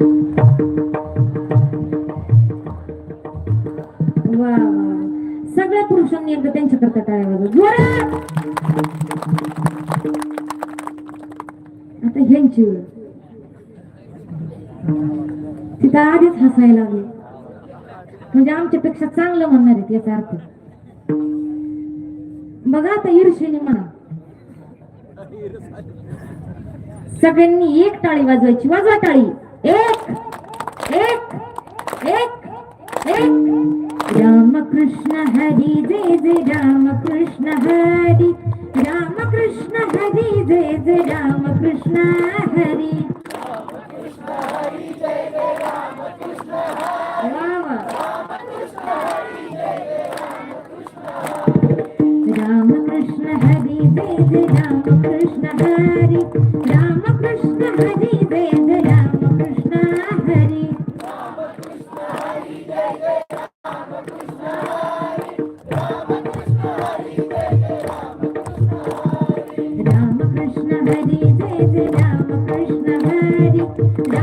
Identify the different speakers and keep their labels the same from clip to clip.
Speaker 1: वा सगळ्या पुरुषांनी एकदा त्यांच्याकरता करता काय आता ह्यांची वेळ तिथं आधीच हसायला लागले. म्हणजे आमच्यापेक्षा चांगलं म्हणणार आहेत याचा अर्थ. बघा आता ईर्षेने म्हणा. सगळ्यांनी एक टाळी वाजवायची. वाजवा टाळी. एक एक एक एक रामकृष्ण हरी जय जय रामकृष्ण हरी। रामकृष्ण हरी जय जय रामकृष्ण हरी। राम। वा. रामकृष्ण हरी जय जय रामकृष्ण हरी।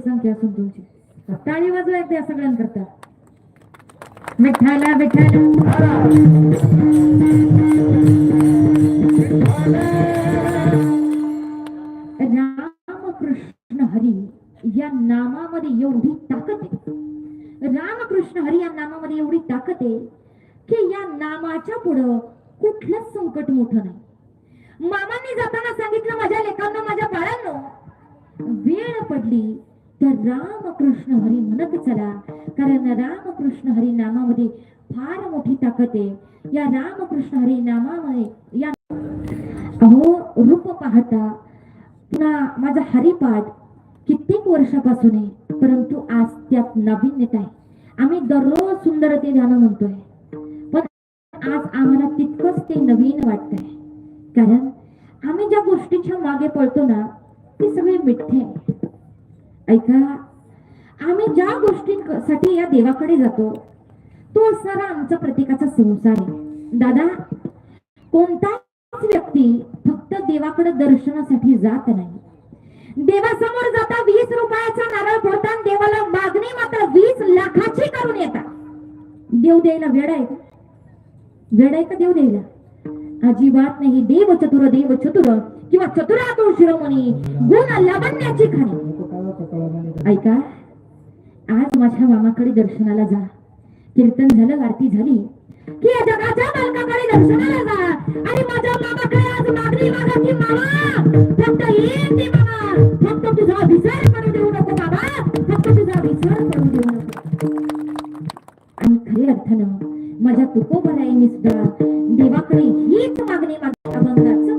Speaker 1: संख्या असून तुमची. टाळी वाजवा एकदा या सगळ्यांकरता. विठ्ठला विठ्ठला रामकृष्ण हरी या नामामध्ये एवढी ताकद आहे. रामकृष्ण हरी या नामामध्ये एवढी ताकद आहे की या नामाच्या पुढं कुठलंच संकट मोठं नाही. मामांनी जाताना सांगितलं माझ्या लेखांना माझ्या बाळांना वेळ पडली. तर रामकृष्ण हरी म्हणत चला. कारण रामकृष्ण हरी नामामध्ये फार मोठी ताकद आहे. या रामकृष्ण हरी नामामध्ये या अहो रूप पाहता पुन्हा माझा हरिपाठ कित्येक वर्षापासून आहे परंतु आज त्यात नाविन्यता आहे. आम्ही दररोज सुंदरते ध्यान म्हणतोय. पण आज आम्हाला तितकंच ते नवीन वाटतंय. कारण आम्ही ज्या गोष्टीच्या मागे पळतो ना ते सगळे मिठ्ठे आहे. ऐका आम्ही ज्या गोष्टींसाठी या देवाकडे जातो तो असणारा आमचा प्रत्येकाचा संसार आहे. दादा कोणताच व्यक्ती फक्त देवाकडे दर्शनासाठी जात नाही. देवासमोर जाता वीस रुपयाचा नारळ फोडताना देवाला मागणी मात्र वीस लाखाची करून येतात देव द्यायला वेळ आहे का? वेळ आहे का देव द्यायला? अजिबात नाही. देव चतुर देव चतुर किंवा चतुरातो शिरोमणी गुण लवण्याची खाणी. ऐका आज माझ्या मामाकडे दर्शनाला जा. कीर्तन झालं आरती झाली. की जगाच्या मालकाकडे दर्शनाला जा. आणि माझ्या मामाकडे आज मागणी मागा की मामा फक्त एक दे मामा फक्त तुझा विसर पडू देऊ नको बाबा. फक्त तुझा विसर पडू देऊ नको. आणि खऱ्या अर्थानं माझ्या तुकोबराईने सुद्धा देवाकडे हीच मागणी मागता अभंगाचं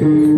Speaker 2: mm